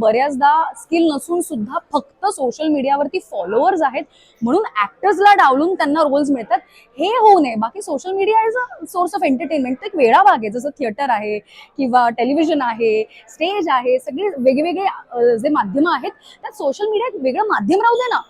बऱ्याचदा स्किल नसून सुद्धा फक्त सोशल मीडियावरती फॉलोअर्स आहेत. म्हणून ऍक्टर्सला डावलून त्यांना रोल्स मिळतात. हे होऊ नये. बाकी social media is a source of entertainment एक वेळा भाग आहे. जसं थिएटर आहे किंवा टेलिव्हिजन आहे स्टेज आहे सगळे वेगवेगळे जे माध्यम आहेत त्यात सोशल मीडिया एक वेगळं माध्यम राहू दे ना.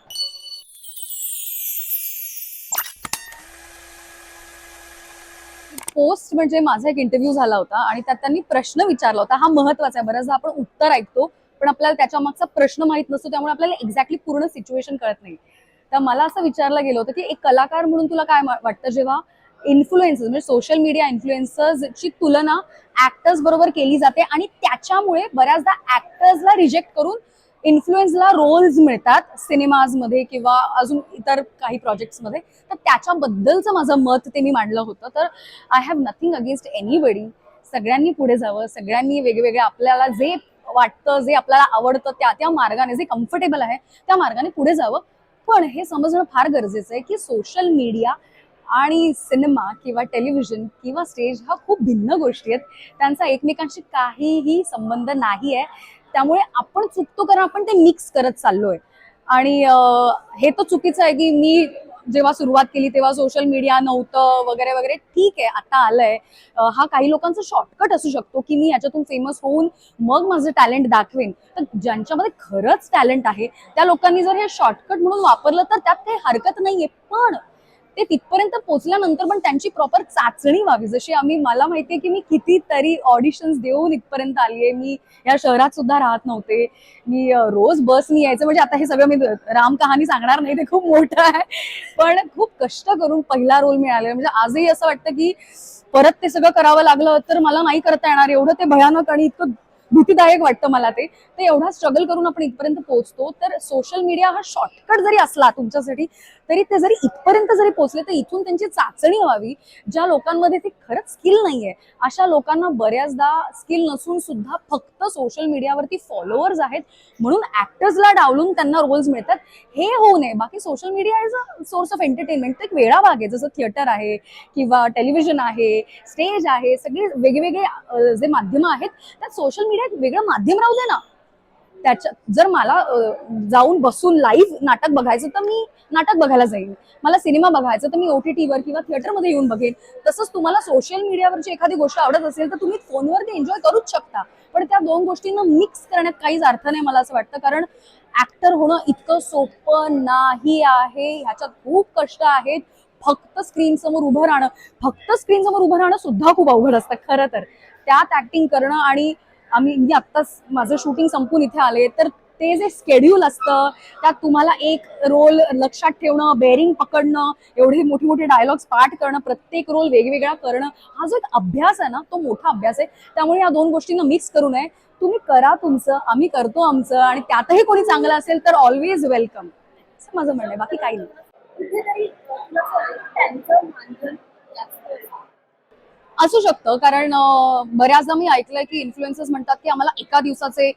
पोस्ट म्हणजे माझा एक इंटरव्ह्यू झाला होता आणि त्यात त्यांनी प्रश्न विचारला होता. हा महत्त्वाचा आहे. बऱ्याचदा आपण उत्तर ऐकतो. पण आपल्याला त्याच्या मागचा प्रश्न माहीत नसतो त्यामुळे आपल्याला एक्झॅक्टली पूर्ण सिच्युएशन कळत नाही. तर मला असं विचारलं गेलं होतं की एक कलाकार म्हणून तुला काय वाटतं जेव्हा इन्फ्लुएन्सर्स म्हणजे सोशल मीडिया इन्फ्लुएन्सर्सची तुलना ऍक्टर्स बरोबर केली जाते आणि त्याच्यामुळे बऱ्याचदा ऍक्टर्सला रिजेक्ट करून इन्फ्लुएन्सला रोल्स मिळतात सिनेमाजमध्ये किंवा अजून इतर काही प्रोजेक्ट्समध्ये तर त्याच्याबद्दलचं माझं मत ते मी मांडलं होतं. तर I have nothing against anybody सगळ्यांनी पुढे जावं सगळ्यांनी वेगवेगळे आपल्याला जे वाटतं जे आपल्याला आवडतं त्या त्या मार्गाने जे कम्फर्टेबल आहे त्या मार्गाने पुढे जावं. पण हे समजणं फार गरजेचं आहे की सोशल मीडिया आणि सिनेमा किंवा टेलिव्हिजन किंवा स्टेज हा खूप भिन्न गोष्टी आहेत. त्यांचा एकमेकांशी काहीही संबंध नाही आहे. त्यामुळे आपण चुकतो कारण आपण ते मिक्स करत चाललोय. आणि हे तर चुकीचं आहे की मी जेव्हा सुरुवात केली तेव्हा सोशल मीडिया नव्हतं वगैरे वगैरे. ठीक आहे आता आलंय. हा काही लोकांचा शॉर्टकट असू शकतो की मी याच्यातून फेमस होऊन मग माझं टॅलेंट दाखवेन. तर ज्यांच्यामध्ये खरंच टॅलेंट आहे त्या लोकांनी जर हे शॉर्टकट म्हणून वापरलं तर त्यात काही हरकत नाहीये. पण ते तिथपर्यंत पोहोचल्यानंतर पण त्यांची प्रॉपर चाचणी व्हावी. जशी आम्ही मला माहितीये की मी कितीतरी ऑडिशन्स देऊन इथपर्यंत आली आहे. मी या शहरात सुद्धा राहत नव्हते. मी रोज बसनी यायचं. म्हणजे आता हे सगळं मी राम कहाणी सांगणार नाही. ते खूप मोठं आहे. पण खूप कष्ट करून पहिला रोल मिळाले. म्हणजे आजही असं वाटतं की परत ते सगळं करावं लागलं तर मला नाही करता येणार. एवढं ते भयानक आणि इतकं भीतीदायक वाटतं मला ते. तर एवढा स्ट्रगल करून आपण इथपर्यंत पोहोचतो. तर सोशल मीडिया हा शॉर्टकट जरी असला तुमच्यासाठी तरी ते जरी इथपर्यंत जरी पोहोचले तर इथून त्यांची चाचणी व्हावी ज्या लोकांमध्ये ते खरंच स्किल नाहीये. अशा लोकांना बऱ्याचदा स्किल नसून सुद्धा फक्त सोशल मीडियावरती फॉलोअर्स आहेत. म्हणून ऍक्टर्सला डावलून त्यांना रोल्स मिळतात. हे होऊ नये. बाकी social media is a source of entertainment एक वेळा भाग आहे. जसं थिएटर आहे किंवा टेलिव्हिजन आहे स्टेज आहे सगळे वेगवेगळे जे माध्यम आहेत त्यात सोशल मीडिया एक वेगळं माध्यम राहू दे ना. त्याच्या जर मला जाऊन बसून लाईव्ह नाटक बघायचं तर मी नाटक बघायला जाईन. मला सिनेमा बघायचं तर मी ओटीटीवर किंवा थिएटरमध्ये येऊन बघेन. तसंच तुम्हाला सोशल मीडियावरची एखादी गोष्ट आवडत असेल तर तुम्ही फोनवर ते एन्जॉय करूच शकता. पण त्या दोन गोष्टींना मिक्स करण्यात काहीच अर्थ नाही मला असं वाटतं. कारण ऍक्टर होणं इतकं सोपं नाही आहे. ह्याच्यात खूप कष्ट आहेत. फक्त स्क्रीन समोर उभं राहणं. फक्त स्क्रीन समोर उभं राहणं सुद्धा खूप अवघड असतं खरं तर. त्यात ऍक्टिंग करणं आणि आम्ही म्हणजे मी आत्ताच माझं शूटिंग संपून इथे आले तर ते जे स्केड्यूल असतं त्यात तुम्हाला एक रोल लक्षात ठेवणं बेरिंग पकडणं एवढे मोठे मोठे डायलॉग्स पाठ करणं प्रत्येक रोल वेगवेगळा करणं हा जो एक अभ्यास आहे ना तो मोठा अभ्यास आहे. त्यामुळे या दोन गोष्टींना मिक्स करू नये. तुम्ही करा तुमचं आम्ही करतो आमचं आणि त्यातही कोणी चांगलं असेल तर ऑलवेज वेलकम असं माझं म्हणणं आहे बाकी काही नाही कुठेतरी तुला असं वाटतं त्यांचं मानधन जास्त आहे. असू शकतं कारण बऱ्याचदा मी ऐकलंय की इन्फ्लुएन्सर्स म्हणतात की आम्हाला एका दिवसाचे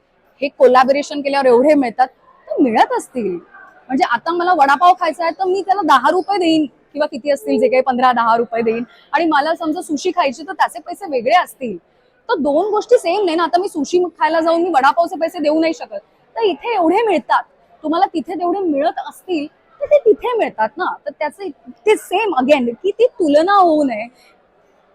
हे कोलॅबोरेशन केल्यावर एवढे मिळतात तर मिळत असतील. म्हणजे आता मला वडापाव खायचा आहे तर मी त्याला दहा रुपये देईन किंवा किती असतील जे काही पंधरा दहा रुपये देईन. आणि मला समजा सुशी खायची तर त्याचे पैसे वेगळे असतील. तर दोन गोष्टी सेम नाही ना आता मी सुशी खायला जाऊन मी वडापावचे पैसे देऊ नाही शकत. तर इथे एवढे मिळतात. तुम्हाला तिथे तेवढे मिळत असतील तर ते तिथे मिळतात ना. तर त्याचे ते सेम अगेन की ती तुलना होऊ नये.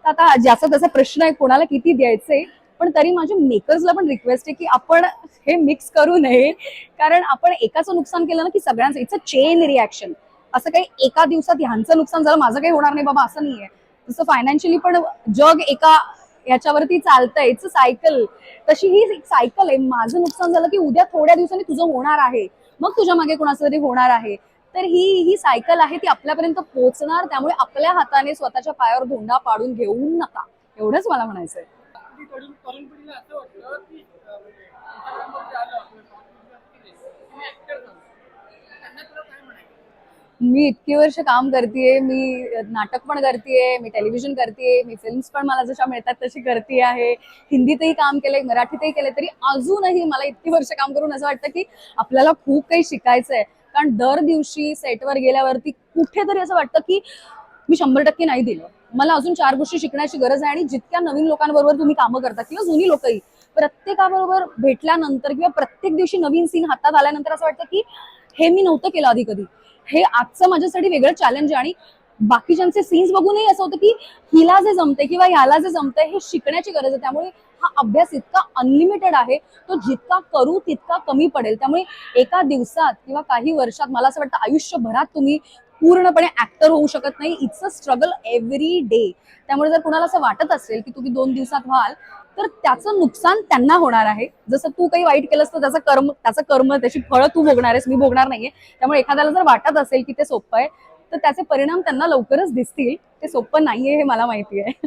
आता ज्याचा त्याचा प्रश्न आहे कोणाला किती द्यायचे? पण तरी माझ्या मेकर्सला पण रिक्वेस्ट आहे की आपण हे मिक्स करू नये. कारण आपण एकाचं नुकसान केलं ना की सगळ्यांचं इट्स अ चेन रिॲक्शन असं काही एका दिवसात ह्यांचं नुकसान झालं माझं काही होणार नाही बाबा असं नाहीये. जसं फायनान्शियली पण जग एका याच्यावरती चालतंय इट्स सायकल तशी ही एक सायकल आहे. माझं नुकसान झालं की उद्या थोड्या दिवसांनी तुझं होणार आहे. मग तुझ्या मागे कोणाचं तरी होणार आहे. तर ही ही सायकल आहे ती आपल्यापर्यंत पोहोचणार त्यामुळे आपल्या हाताने स्वतःच्या पायावर धोंडा पाडून घेऊ नका. एवढंच मला म्हणायचंय. मी इतकी वर्ष काम करतेय मी नाटक पण करतेय मी टेलिव्हिजन करतेय मी फिल्म्स पण मला जशा मिळतात तशी करते आहे. हिंदीतही काम केलंय मराठीतही केलंय तरी अजूनही मला इतकी वर्ष काम करून असं वाटतं की आपल्याला खूप काही शिकायचं आहे कारण दर दिवशी सेटवर गेल्यावरती कुठेतरी असं वाटतं की मी शंभर टक्के नाही दिलं. मला अजून चार गोष्टी शिकण्याची गरज आहे आणि जितक्या नवीन लोकांबरोबर तुम्ही कामं करता किंवा जुनी लोकही प्रत्येकाबरोबर भेटल्यानंतर किंवा प्रत्येक दिवशी नवीन सीन हातात आल्यानंतर असं वाटतं की हे मी नव्हतं केलं आधी कधी. हे आजचं माझ्यासाठी वेगळं चॅलेंज आहे आणि बाकीच्यांचे सीन्स बघूनही असं होतं की हिला जे जमतंय किंवा ह्याला जे जमतंय हे शिकण्याची गरज आहे. त्यामुळे हा अभ्यास इतका अनलिमिटेड आहे. तो जितका करू तितका कमी पडेल. त्यामुळे एका दिवसात किंवा काही वर्षात मला असं वाटतं आयुष्यभरात तुम्ही पूर्णपणे ऍक्टर होऊ शकत नाही. It's a struggle every day त्यामुळे जर कुणाला असं वाटत असेल की तुम्ही दोन दिवसात व्हाल तर त्याचं नुकसान त्यांना होणार आहे. जसं तू काही वाईट केलंस तर त्याचं कर्म त्याचं कर्म त्याची फळं तू भोगणार आहेस. मी भोगणार नाहीये. त्यामुळे एखाद्याला जर वाटत असेल की ते सोपं आहे तर त्याचे परिणाम त्यांना लवकरच दिसतील. ते सोपं नाहीये हे मला माहिती आहे